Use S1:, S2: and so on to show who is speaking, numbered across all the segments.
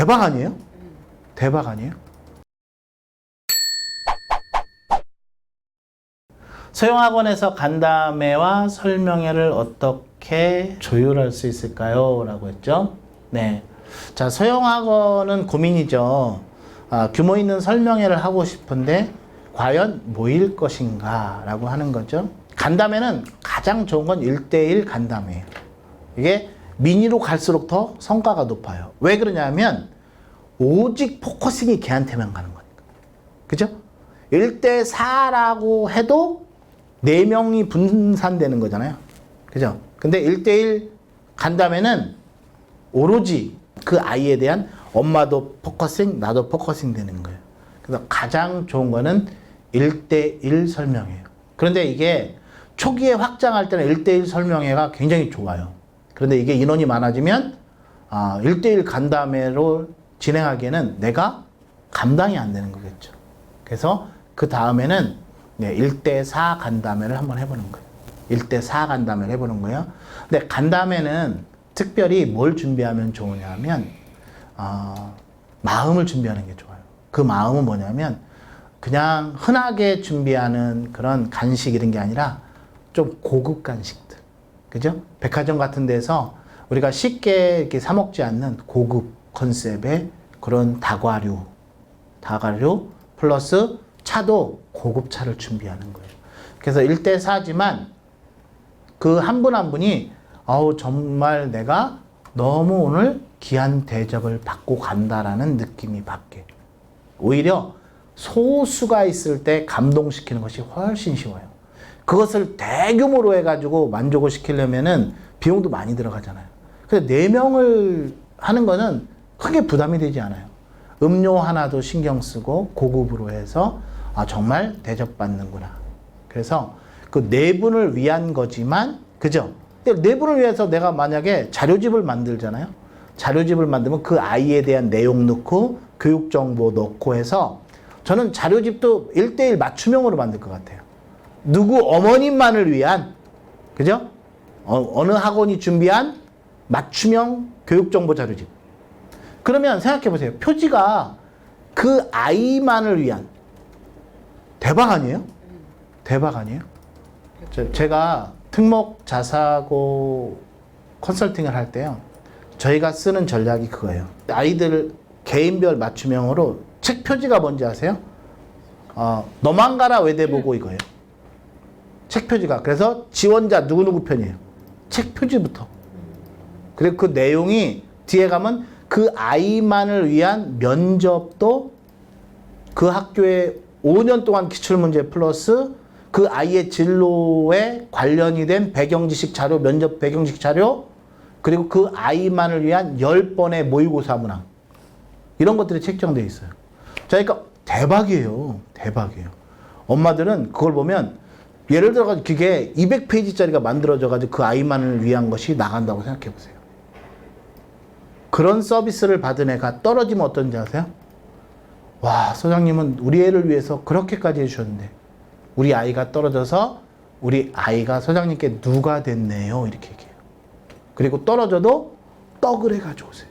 S1: 대박 아니에요? 대박 아니에요? 소형학원에서 간담회와 설명회를 어떻게 조율할 수 있을까요? 라고 했죠. 네. 자, 소형학원은 고민이죠. 아, 규모 있는 설명회를 하고 싶은데, 과연 모일 것인가? 라고 하는 거죠. 간담회는 가장 좋은 건 1대1 간담회예요. 이게 미니로 갈수록 더 성과가 높아요. 왜 그러냐면, 오직 포커싱이 걔한테만 가는 거니까. 그죠? 1대 4라고 해도 4명이 분산되는 거잖아요. 그죠? 근데 1대1 간다면은 오로지 그 아이에 대한 엄마도 포커싱, 나도 포커싱 되는 거예요. 그래서 가장 좋은 거는 1대1 설명회예요. 그런데 이게 초기에 확장할 때는 1대1 설명회가 굉장히 좋아요. 그런데 이게 인원이 많아지면 아, 1대1 간담회로 진행하기에는 내가 감당이 안 되는 거겠죠. 그래서 그 다음에는 네, 1대4 간담회를 한번 해보는 거예요. 1대4 간담회를 해보는 거예요. 근데 간담회는 특별히 뭘 준비하면 좋으냐면, 어, 마음을 준비하는 게 좋아요. 그 마음은 뭐냐면, 그냥 흔하게 준비하는 그런 간식 이런 게 아니라 좀 고급 간식들. 그죠? 백화점 같은 데서 우리가 쉽게 이렇게 사 먹지 않는 고급 컨셉의 그런 다과류, 다과류 플러스 차도 고급 차를 준비하는 거예요. 그래서 1대 4지만 그 한 분 한 분이 아우 정말 내가 너무 오늘 귀한 대접을 받고 간다라는 느낌이 받게. 오히려 소수가 있을 때 감동시키는 것이 훨씬 쉬워요. 그것을 대규모로 해가지고 만족을 시키려면은 비용도 많이 들어가잖아요. 근데 네 명을 하는 거는 크게 부담이 되지 않아요. 음료 하나도 신경 쓰고 고급으로 해서 아, 정말 대접받는구나. 그래서 그 네 분을 위한 거지만, 그죠? 네 분을 위해서 내가 만약에 자료집을 만들잖아요. 자료집을 만들면 그 아이에 대한 내용 넣고 교육 정보 넣고 해서 저는 자료집도 1대1 맞춤형으로 만들 것 같아요. 누구 어머님만을 위한, 그죠? 어, 어느 학원이 준비한 맞춤형 교육 정보 자료집. 그러면 생각해 보세요. 표지가 그 아이만을 위한 대박 아니에요? 대박 아니에요? 저- 제가 특목 자사고 컨설팅을 할 때요. 저희가 쓰는 전략이 그거예요. 아이들 개인별 맞춤형으로 책 표지가 뭔지 아세요? 어, 너만 가라 외대보고 이거예요. 책 표지가. 그래서 지원자 누구누구 편이에요. 책 표지부터. 그리고 그 내용이 뒤에 가면 그 아이만을 위한 면접도 그 학교에 5년 동안 기출문제 플러스 그 아이의 진로에 관련이 된 배경지식 자료, 면접 배경지식 자료, 그리고 그 아이만을 위한 10번의 모의고사 문항. 이런 것들이 책정되어 있어요. 자, 그러니까 대박이에요. 대박이에요. 엄마들은 그걸 보면 예를 들어 가지고 그게 200페이지짜리가 만들어져 가지고 그 아이만을 위한 것이 나간다고 생각해 보세요. 그런 서비스를 받은 애가 떨어지면 어떤지 아세요? 와, 소장님은 우리 애를 위해서 그렇게까지 해주셨는데, 우리 아이가 떨어져서 우리 아이가 소장님께 누가 됐네요. 이렇게 얘기해요. 그리고 떨어져도 떡을 해 가져오세요.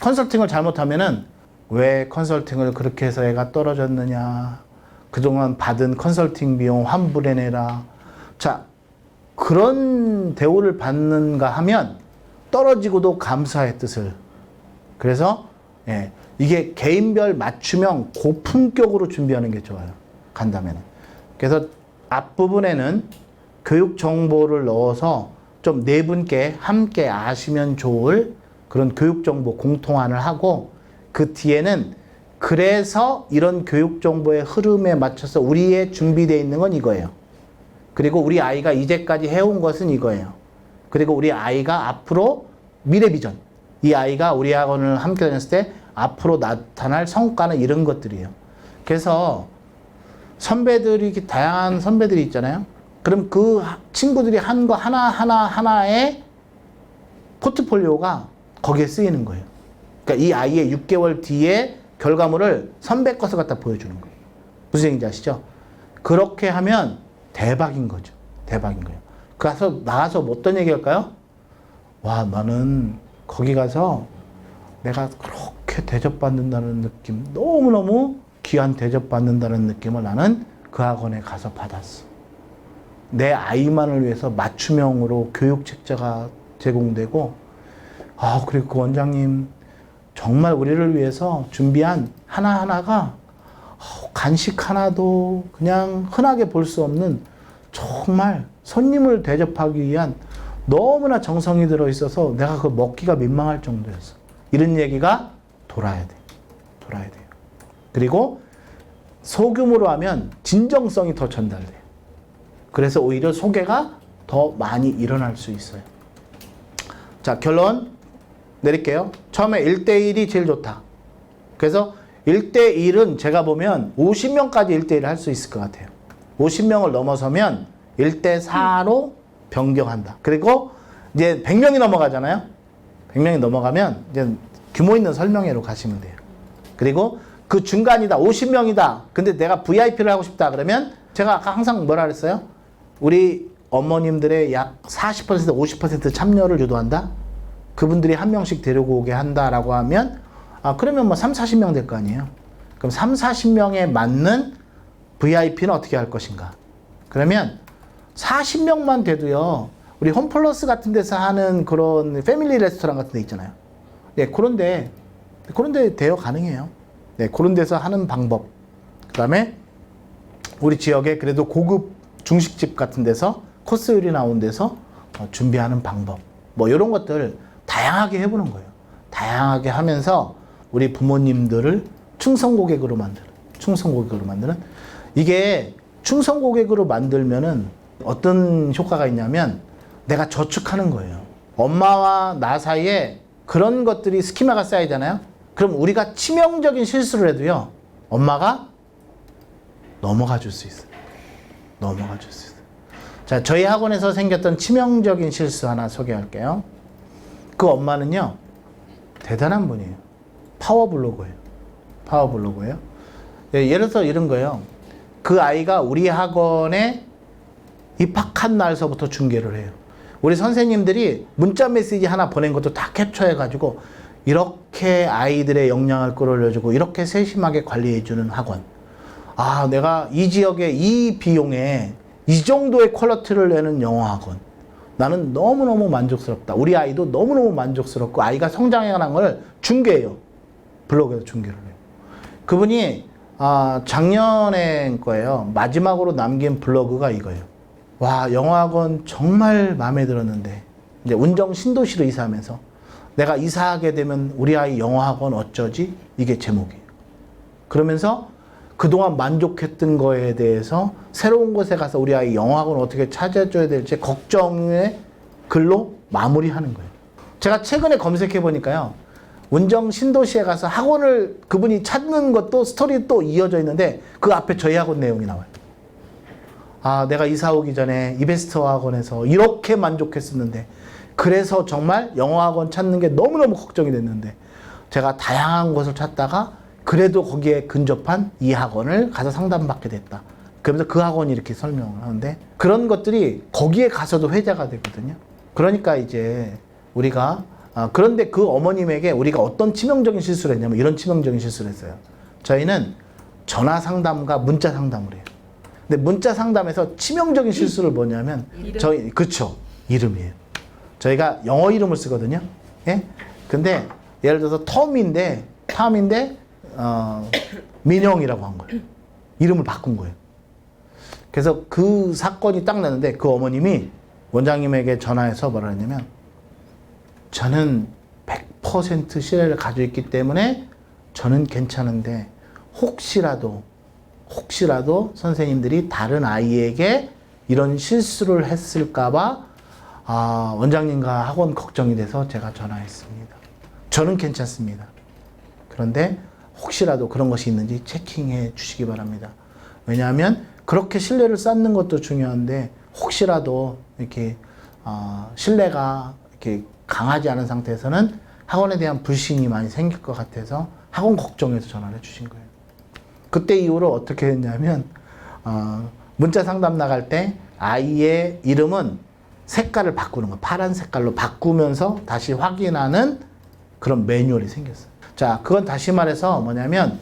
S1: 컨설팅을 잘못하면은 왜 컨설팅을 그렇게 해서 애가 떨어졌느냐. 그동안 받은 컨설팅 비용 환불해내라. 자, 그런 대우를 받는가 하면 떨어지고도 감사의 뜻을. 그래서, 예, 이게 개인별 맞춤형 고품격으로 준비하는 게 좋아요. 간다면은. 그래서 앞부분에는 교육 정보를 넣어서 좀 네 분께 함께 아시면 좋을 그런 교육 정보 공통화를 하고 그 뒤에는 그래서 이런 교육 정보의 흐름에 맞춰서 우리의 준비되어 있는 건 이거예요. 그리고 우리 아이가 이제까지 해온 것은 이거예요. 그리고 우리 아이가 앞으로 미래 비전. 이 아이가 우리 학원을 함께 다녔을 때 앞으로 나타날 성과는 이런 것들이에요. 그래서 선배들이 다양한 선배들이 있잖아요. 그럼 그 하- 친구들이 한 거 하나 하나 하나의 포트폴리오가 거기에 쓰이는 거예요. 그러니까 이 아이의 6개월 뒤에 결과물을 선배 것을 갖다 보여주는 거예요. 무슨 얘기인지 아시죠? 그렇게 하면 대박인 거죠. 대박인 거예요. 가서 나가서 뭐 어떤 얘기 할까요? 와, 나는 거기 가서 내가 그렇게 대접받는다는 느낌, 너무너무 귀한 대접받는다는 느낌을 나는 그 학원에 가서 받았어. 내 아이만을 위해서 맞춤형으로 교육 책자가 제공되고, 아, 그리고 그 원장님, 정말 우리를 위해서 준비한 하나하나가 어, 간식 하나도 그냥 흔하게 볼 수 없는 정말 손님을 대접하기 위한 너무나 정성이 들어 있어서 내가 그 먹기가 민망할 정도였어. 이런 얘기가 돌아야 돼. 돌아야 돼요. 그리고 소규모로 하면 진정성이 더 전달돼. 그래서 오히려 소개가 더 많이 일어날 수 있어요. 자, 결론 내릴게요. 처음에 1대1이 제일 좋다. 그래서 1대1은 제가 보면 50명까지 1대1을 할 수 있을 것 같아요. 50명을 넘어서면 1대4로 변경한다. 그리고 이제 100명이 넘어가잖아요. 100명이 넘어가면 이제 규모 있는 설명회로 가시면 돼요. 그리고 그 중간이다. 50명이다. 근데 내가 VIP를 하고 싶다. 그러면 제가 아까 항상 뭐라 그랬어요? 우리 어머님들의 약 40% 50% 참여를 유도한다. 그분들이 한 명씩 데리고 오게 한다라고 하면 아 그러면 뭐 3, 40명 될 거 아니에요. 그럼 3, 40명에 맞는 VIP는 어떻게 할 것인가? 그러면 40명만 돼도요. 우리 홈플러스 같은 데서 하는 그런 패밀리 레스토랑 같은 데 있잖아요. 네, 그런데 그런데 대여 가능해요. 네, 그런 데서 하는 방법. 그다음에 우리 지역에 그래도 고급 중식집 같은 데서 코스 요리 나온 데서 어, 준비하는 방법. 뭐 이런 것들 다양하게 해보는 거예요. 다양하게 하면서 우리 부모님들을 충성 고객으로 만드는, 충성 고객으로 만드는 이게 충성 고객으로 만들면은 어떤 효과가 있냐면 내가 저축하는 거예요. 엄마와 나 사이에 그런 것들이 스키마가 쌓이잖아요. 그럼 우리가 치명적인 실수를 해도요, 엄마가 넘어가 줄 수 있어요. 넘어가 줄 수 있어요. 자, 저희 학원에서 생겼던 치명적인 실수 하나 소개할게요. 그 엄마는요, 대단한 분이에요. 파워블로거예요. 파워블로거예요. 예, 예를 들어서 이런 거예요. 그 아이가 우리 학원에 입학한 날서부터 중계를 해요. 우리 선생님들이 문자 메시지 하나 보낸 것도 다 캡처해가지고 이렇게 아이들의 역량을 끌어올려주고 이렇게 세심하게 관리해주는 학원. 아, 내가 이 지역에 이 비용에 이 정도의 퀄리티를 내는 영어 학원. 나는 너무너무 만족스럽다. 우리 아이도 너무너무 만족스럽고 아이가 성장해가는 걸 중계해요. 블로그에서 중계를 해요. 그분이 아, 작년에 거예요. 마지막으로 남긴 블로그가 이거예요. 와, 영어학원 정말 마음에 들었는데 이제 운정 신도시로 이사하면서 내가 이사하게 되면 우리 아이 영어학원 어쩌지? 이게 제목이에요. 그러면서 그동안 만족했던 거에 대해서 새로운 곳에 가서 우리 아이 영어학원 어떻게 찾아줘야 될지 걱정의 글로 마무리하는 거예요. 제가 최근에 검색해 보니까요. 운정 신도시에 가서 학원을 그분이 찾는 것도 스토리 또 이어져 있는데 그 앞에 저희 학원 내용이 나와요. 아, 내가 이사 오기 전에 이베스터 학원에서 이렇게 만족했었는데 그래서 정말 영어 학원 찾는 게 너무너무 걱정이 됐는데 제가 다양한 곳을 찾다가 그래도 거기에 근접한 이 학원을 가서 상담받게 됐다. 그러면서 그 학원이 이렇게 설명을 하는데 그런 것들이 거기에 가서도 회자가 되거든요. 그러니까 이제 우리가 아, 그런데 그 어머님에게 우리가 어떤 치명적인 실수를 했냐면 이런 치명적인 실수를 했어요. 저희는 전화 상담과 문자 상담을 해요. 근데 문자 상담에서 치명적인 실수를 뭐냐면
S2: 이름?
S1: 저희 그쵸 이름이에요. 저희가 영어 이름을 쓰거든요. 예? 근데 예를 들어서 텀인데 텀인데 어, 민영이라고 한 거예요. 이름을 바꾼 거예요. 그래서 그 사건이 딱 났는데 그 어머님이 원장님에게 전화해서 뭐라 했냐면 저는 100% 신뢰를 가지고 있기 때문에 저는 괜찮은데 혹시라도 혹시라도 선생님들이 다른 아이에게 이런 실수를 했을까봐 아, 원장님과 학원 걱정이 돼서 제가 전화했습니다. 저는 괜찮습니다. 그런데 혹시라도 그런 것이 있는지 체킹해 주시기 바랍니다. 왜냐하면 그렇게 신뢰를 쌓는 것도 중요한데 혹시라도 이렇게 어, 신뢰가 이렇게 강하지 않은 상태에서는 학원에 대한 불신이 많이 생길 것 같아서 학원 걱정해서 전화를 해주신 거예요. 그때 이후로 어떻게 했냐면 어, 문자 상담 나갈 때 아이의 이름은 색깔을 바꾸는 거 파란 색깔로 바꾸면서 다시 확인하는 그런 매뉴얼이 생겼어요. 자, 그건 다시 말해서 뭐냐면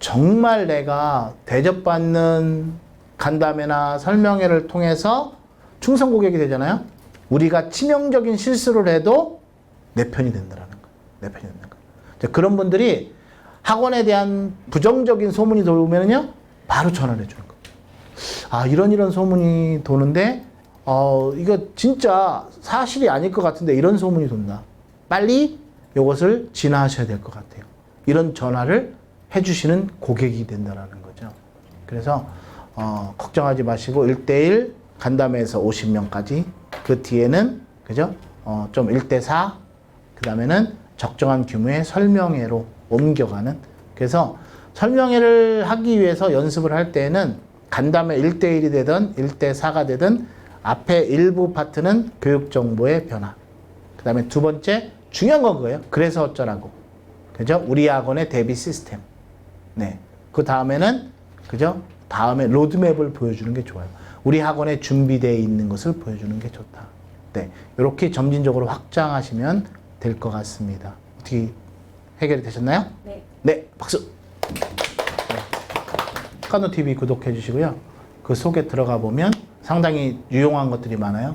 S1: 정말 내가 대접받는 간담회나 설명회를 통해서 충성 고객이 되잖아요. 우리가 치명적인 실수를 해도 내 편이 된다라는 거예요. 내 편이 된다는. 자, 그런 분들이 학원에 대한 부정적인 소문이 돌면요, 바로 전화를 해주는 거예요. 아, 이런 이런 소문이 도는데, 어, 이거 진짜 사실이 아닐 것 같은데 이런 소문이 돈다. 빨리 이것을 진화하셔야 될 것 같아요. 이런 전화를 해주시는 고객이 된다라는 거죠. 그래서, 어, 걱정하지 마시고 1대1 간담회에서 50명까지 그 뒤에는, 그죠? 어, 좀 1대4, 그 다음에는 적정한 규모의 설명회로 옮겨가는. 그래서 설명회를 하기 위해서 연습을 할 때에는 간담회 1대1이 되든 1대4가 되든 앞에 일부 파트는 교육 정보의 변화. 그 다음에 두 번째, 중요한 건 그거예요. 그래서 어쩌라고. 그죠? 우리 학원의 대비 시스템. 네. 그 다음에는, 그죠? 다음에 로드맵을 보여주는 게 좋아요. 우리 학원에 준비되어 있는 것을 보여주는 게 좋다. 네. 이렇게 점진적으로 확장하시면 될 것 같습니다. 어떻게 해결이 되셨나요?
S2: 네.
S1: 네, 박수. 카노 TV 구독해 주시고요. 그 속에 들어가 보면 상당히 유용한 것들이 많아요.